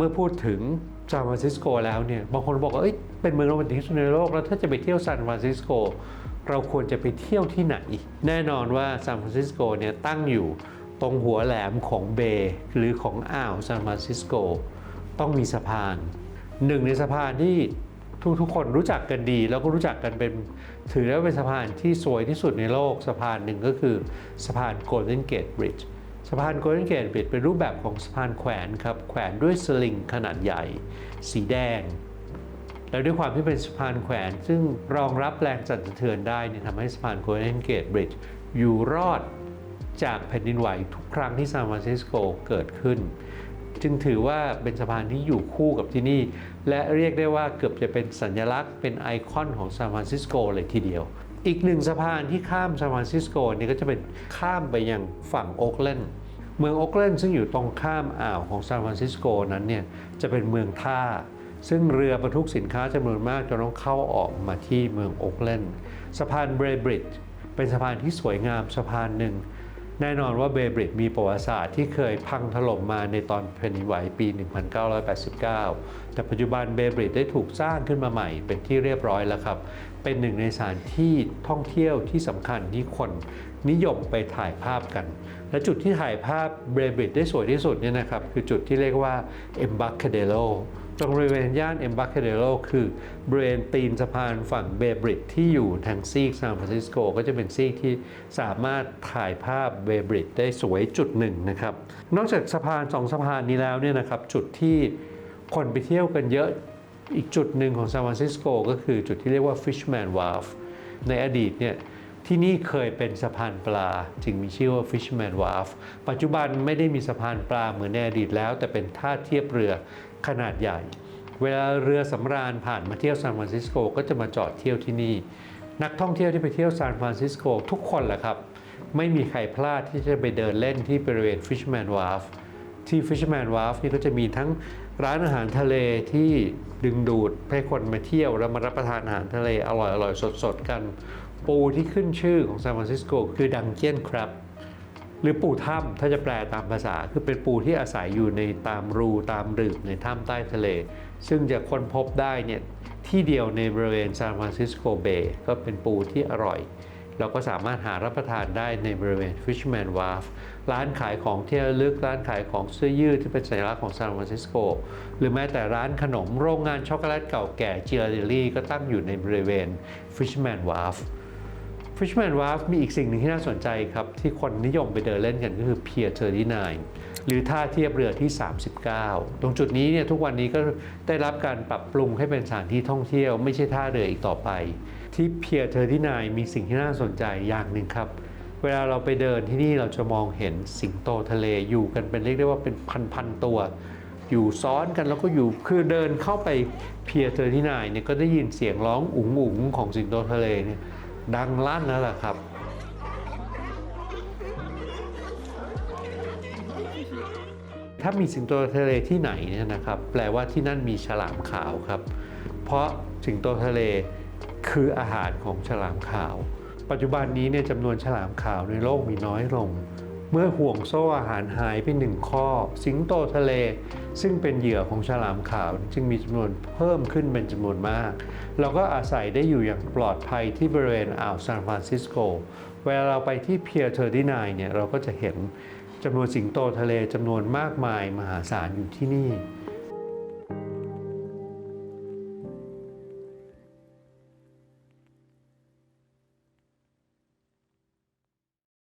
เมื่อพูดถึงซานฟรานซิสโกแล้วเนี่ยบางคนบอกว่าเอ้ยเป็นเมืองโรแมนติกที่สุดในโลกแล้วถ้าจะไปเที่ยวซานฟรานซิสโกเราควรจะไปเที่ยวที่ไหน แน่นอนว่าซานฟรานซิสโกเนี่ยตั้งอยู่ตรงหัวแหลมของเบย์หรือของอ่าวซานฟรานซิสโกต้องมีสะพานหนึ่งในสะพานที่ทุกๆคนรู้จักกันดี แล้วก็รู้จักกันเป็นถือได้ว่าเป็นสะพานที่สวยที่สุดในโลกสะพานหนึ่งก็คือสะพาน Golden Gate Bridge สะพาน Golden Gate Bridge เป็นรูปแบบของสะพานแขวนครับแขวนด้วยสลิงขนาดใหญ่ สีแดง แล้วด้วยความที่เป็นสะพานแขวน ซึ่งรองรับแรงสั่นสะเทือนได้เนี่ยทำให้สะพาน Golden Gate Bridge อยู่รอดจากแผ่นดินไหวทุกครั้งที่ซานฟรานซิสโกเกิดขึ้น จึงถือว่าเป็นสะพานที่อยู่คู่กับที่นี่ และเรียกได้ว่าเกือบจะเป็นสัญลักษณ์เป็นไอคอนของซานฟรานซิสโกเลยทีเดียว อีกหนึ่งสะพานที่ข้ามซานฟรานซิสโกนี่ก็จะเป็นข้ามไปยังฝั่งโอ๊กแลนด์ เมืองโอ๊กแลนด์ซึ่งอยู่ตรงข้ามอ่าวของซานฟรานซิสโกนั้นเนี่ยจะเป็นเมืองท่า ซึ่งเรือบรรทุกสินค้าจำนวนมากจะต้องเข้าออกมาที่เมืองโอ๊กแลนด์สะพานเบรบริดจ์เป็นสะพานที่สวยงามสะพานหนึ่ง แน่นอนว่าเบย์บริดมีประวัติศาสตร์ที่เคยพังถล่มมาในตอนแผ่นดินไหวปี 1989 แต่ปัจจุบันเบย์บริดได้ถูกสร้างขึ้นมาใหม่เป็นที่เรียบร้อยแล้วครับ เป็นหนึ่งในสถานที่ท่องเที่ยวที่สำคัญที่คนนิยมไปถ่ายภาพกัน และจุดที่ถ่ายภาพเบรบริดได้สวยที่สุดเนี่ยนะครับ คือจุดที่เรียกว่า Embarcadero ตรงบริเวณย่าน Embarcadero คือบริเวณตีนสะพานฝั่งเบบริดที่อยู่ทางซีกซานฟรานซิสโกก็จะเป็นซีกที่สามารถถ่ายภาพเบบริดได้สวยจุดหนึ่งนะครับ นอกจากสะพานสองสะพานนี้แล้วเนี่ยนะครับจุดที่คนไปเที่ยวกันเยอะอีกจุดหนึ่งของซานฟรานซิสโกก็คือจุดที่เรียกว่า Fishman Wharf ในอดีตเนี่ยที่นี่เคยเป็นสะพานปลา จึงมีชื่อว่า Fishman Wharf ปัจจุบันไม่ได้มีสะพานปลาเหมือนในอดีตแล้ว แต่เป็นท่าเทียบเรือ ขนาดใหญ่ เวลาเรือสำราญผ่านมาเที่ยวซานฟรานซิสโกก็จะมาจอดเที่ยวที่นี่ นักท่องเที่ยวที่ไปเที่ยวซานฟรานซิสโกทุกคนแหละครับ ไม่มีใครพลาดที่จะไปเดินเล่นที่บริเวณ Fishman Wharf ที่ Fisherman Wharf นี่ก็จะมีทั้งร้านอาหารทะเลที่ดึงดูดให้คนมาเที่ยวแล้วมารับประทานอาหารทะเลอร่อยๆสดๆกัน ปูที่ขึ้นชื่อของซานฟรานซิสโกคือดังเจียนครับ หรือปูถ้ำถ้าจะแปลตามภาษาคือเป็นปูที่อาศัยอยู่ในตามรูตามหลืบในถ้ำใต้ทะเล ซึ่งจะค้นพบได้เนี่ยที่เดียวในบริเวณซานฟรานซิสโกเบย์ก็เป็นปูที่อร่อย เราก็สามารถหารับประทานได้ในบริเวณ Fishman Wharf ร้านขายของที่ระลึกร้านขายของเสื้อยืดที่เป็นสัญลักษณ์ของซานฟรานซิสโก หรือแม้แต่ร้านขนมโรงงานช็อกโกแลตเก่าแก่จิราเดลี่ก็ตั้งอยู่ในบริเวณ Fishman Wharf Fishman Wharf มีอีกสิ่งหนึ่งที่น่าสนใจครับ ที่คนนิยมไปเดินเล่นกันก็คือ Pier 39 หรือท่าเทียบเรือที่ 39 ตรงจุดนี้เนี่ยทุกวันนี้ก็ได้รับการปรับปรุงให้เป็นสถานที่ท่องเที่ยวไม่ใช่ท่าเรืออีกต่อไป ที่ Pier 39 มีสิ่งที่น่าสนใจอย่างหนึ่งครับ เวลาเราไปเดินที่นี่เราจะมองเห็นสิงโตทะเลอยู่กันเป็นเรียกได้ว่าเป็นพันๆตัวอยู่ซ้อนกันแล้วก็อยู่คือเดินเข้าไปเพียเทอร์ที่นายเนี่ยก็ได้ยินเสียงร้องอุ๋งอุ๋งๆของสิงโตทะเลเนี่ย ดังลั่นแล้วล่ะครับ ถ้ามีสิงโตทะเลที่ไหนเนี่ยนะครับ แปลว่าที่นั่นมีฉลามขาวครับ เพราะสิงโตทะเลคืออาหารของฉลามขาว ปัจจุบันนี้เนี่ยจำนวนฉลามขาวในโลกมีน้อยลง มื่อห่วงโซ่อาหารหายไปหนึ่งข้อ สิงโตทะเล ซึ่งเป็นเหยื่อของฉลามขาว จึงมีจำนวนเพิ่มขึ้นเป็นจำนวนมาก เราก็อาศัยได้อยู่อย่างปลอดภัยที่บริเวณอ่าวซานฟรานซิสโก เวลาเราไปที่เพียร์เทอร์ดินายเนี่ยเราก็จะเห็นจำนวนสิงโตทะเลจำนวนมากมายมหาศาลอยู่ที่นี่